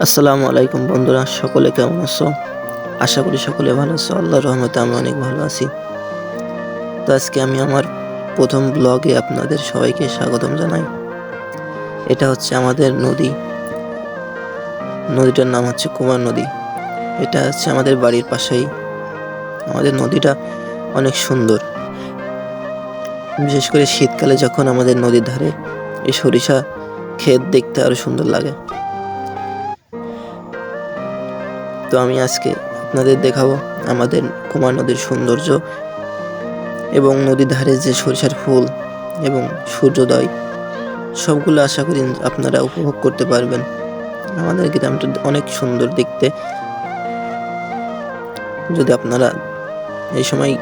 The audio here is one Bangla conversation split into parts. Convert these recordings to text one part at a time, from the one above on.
আসসালামু আলাইকুম বন্ধুরা, সকলে কেমন আছো? আশা করি সকলে ভালো আছো। আল্লাহর রহমতে আমি অনেক ভালো আছি। তো আজকে আমি আমার প্রথম ব্লগে আপনাদের সবাইকে স্বাগতম জানাই। এটা হচ্ছে আমাদের নদী। নদীটার নাম হচ্ছে কুমার নদী। এটা হচ্ছে আমাদের বাড়ির পাশেই। আমাদের নদীটা অনেক সুন্দর। বিশেষ করে শীতকালে যখন আমাদের নদীর ধারে এই সরিষা ক্ষেত দেখতে আরও সুন্দর লাগে। তো আমি আজকে আপনাদের দেখাবো আমাদের কুমার নদীর সৌন্দর্য এবং নদীর ধারে যে সরিষার ফুল এবং সূর্যোদয়, সবগুলো আশা করি আপনারা উপভোগ করতে পারবেন। আমাদের গ্রামটা অনেক সুন্দর দেখতে। যদি আপনারা এই সময়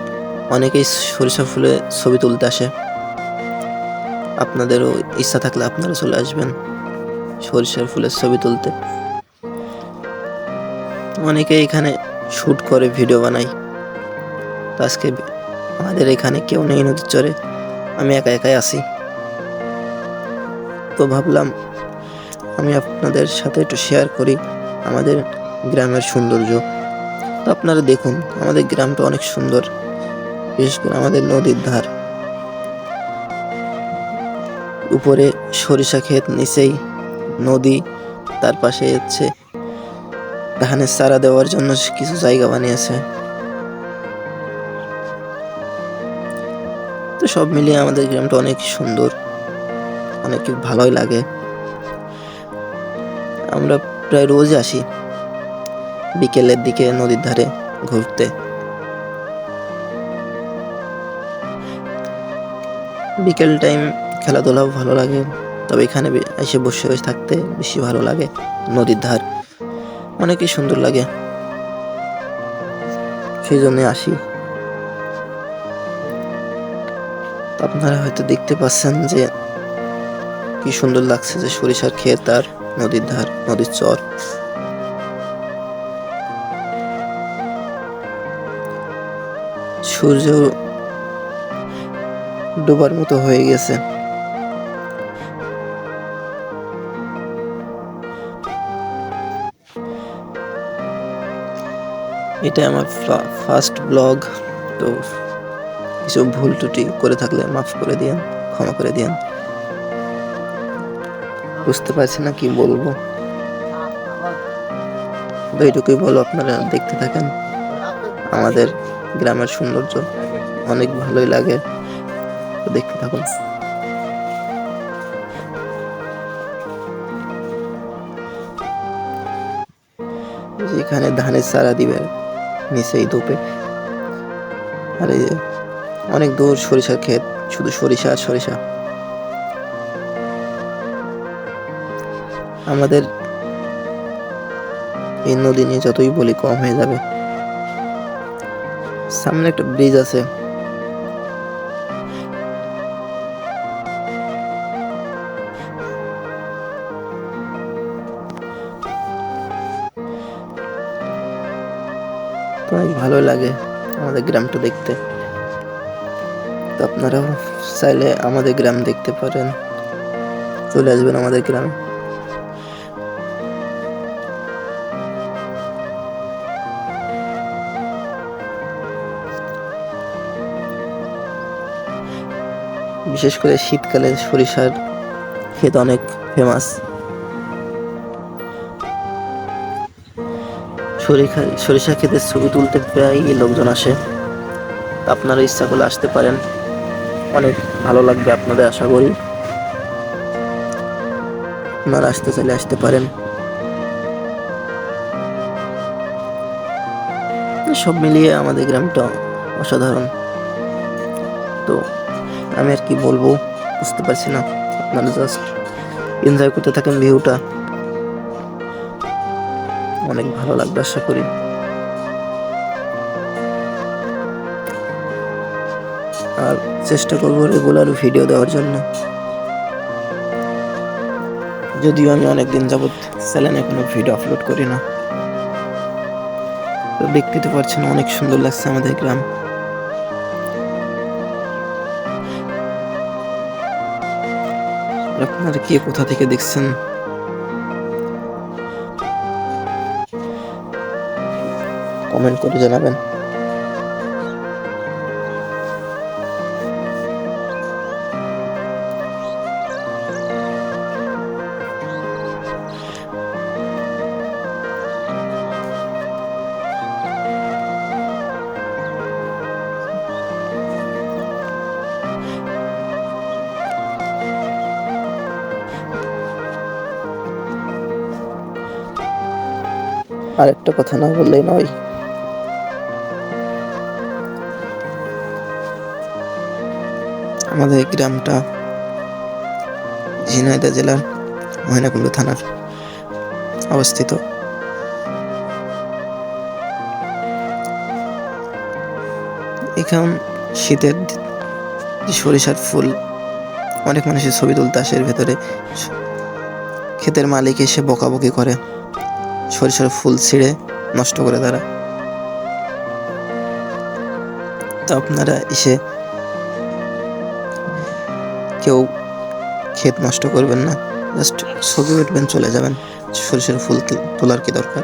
অনেকেই সরিষা ফুলে ছবি তুলতে আসে, আপনাদেরও ইচ্ছা থাকলে আপনারা চলে আসবেন সরিষার ফুলের ছবি তুলতে। অনেকে এখানে শ্যুট করে, ভিডিও বানায় তো আজকে আমাদের এখানে কেউ নেই নদীর চরে। আমি একা একাই আছি। তো ভাবলাম আমি আপনাদের সাথে একটু শেয়ার করি আমাদের গ্রামের সৌন্দর্য। তো আপনারা দেখুন, আমাদের গ্রামটা অনেক সুন্দর। বিশেষ করে আমাদের নদীর ধার। উপরে সরিষা ক্ষেত, নিচেই নদী, তার পাশে হচ্ছে ধানের চারা দেওয়ার জন্য কিছু জায়গা বানিয়েছে। তো সব মিলিয়ে আমাদের গ্রামটা অনেক সুন্দর, অনেক ভালোই লাগে। আমরা প্রায় রোজ আসি বিকেলের দিকে নদীর ধারে ঘুরতে। বিকেল টাইম খেলাধুলাও ভালো লাগে, তবে এখানে এসে বসে বসে থাকতে বেশি ভালো লাগে নদীর ধার। অনেকই সুন্দর লাগে। সেই জন্য আসি। আপনারা হয়তো দেখতে পাচ্ছেন যে কি সুন্দর লাগছে যে সরিষার ক্ষেত আর নদীর ধার, নদীর চর। সূর্য ডোবার মতো হয়ে গেছে। এটা আমার ফার্স্ট ব্লগ তো কিছু ভুল ত্রুটি করে থাকলে মাফ করে দিয়েন, ক্ষমা করে দিয়েন। বুঝতে পারছি না কি বলব। তো এইটুকুই বলো আপনারা দেখতে থাকেন। আমাদের গ্রামের সৌন্দর্য অনেক ভালোই লাগে। দেখতে থাকুন। যেখানে ধানের চারা দিবে নিচেই ধূপে। আর এই যে, অনেক দূর সরিষার ক্ষেত, শুধু সরিষা আর সরিষা। আমাদের এই নদী নিয়ে যতই বলি কম হয়ে যাবে। সামনে একটা ব্রিজ আছে। তো অনেক ভালো লাগে আমাদের গ্রামটা দেখতে। তো আপনারাও চাইলে আমাদের গ্রাম দেখতে পারেন। চলে আসবেন আমাদের গ্রামে। বিশেষ করে শীতকালে সরিষার ক্ষেত অনেক ফেমাস সরিষা সরিষা ক্ষেতের ছবি তুলতে প্রায়ই লোকজন আসে। আপনারা ইচ্ছা করলে আসতে পারেন। অনেক ভালো লাগবে আপনাদের আশা করি। আপনারা আসতে চাইলে আসতে পারেন। সব মিলিয়ে আমাদের গ্রামটা অসাধারণ। তো আমি আর কি বলব, বুঝতে পারছি না। আপনারা জাস্ট এনজয় করতে থাকেন ভিউটা। অনেক ভালো লাগবে আশা করি। আর চেষ্টা করব রেগুলার ভিডিও দেওয়ার জন্য। যদিও আমি অনেকদিন যাবৎ চ্যানেলে কোনো ভিডিও আপলোড করি না। তো দেখতে তো পারছেন অনেক সুন্দর লাগছে আমাদের গ্রাম। আপনারা কে কোথা থেকে দেখছেন? কমেন্ট করে জানাবেন। আর একটা কথা না বললেই নয়। আমাদের গ্রামটা ঝিনাইদা জেলার ময়নাকুণ্ড থানার অবস্থিত। এখন শীতের সরিষার ফুল, অনেক মানুষের ছবি তুলতে আসে এর ভেতরে। ক্ষেতের মালিক এসে বকাবকি করে, সরিষার ফুল ছিঁড়ে নষ্ট করে তারা। তো আপনারা এসে কেউ ক্ষেত নষ্ট করবেন না। জাস্ট ছবি উঠবেন, চলে যাবেন। সরিষার ফুল তুল- তোলার কি দরকার?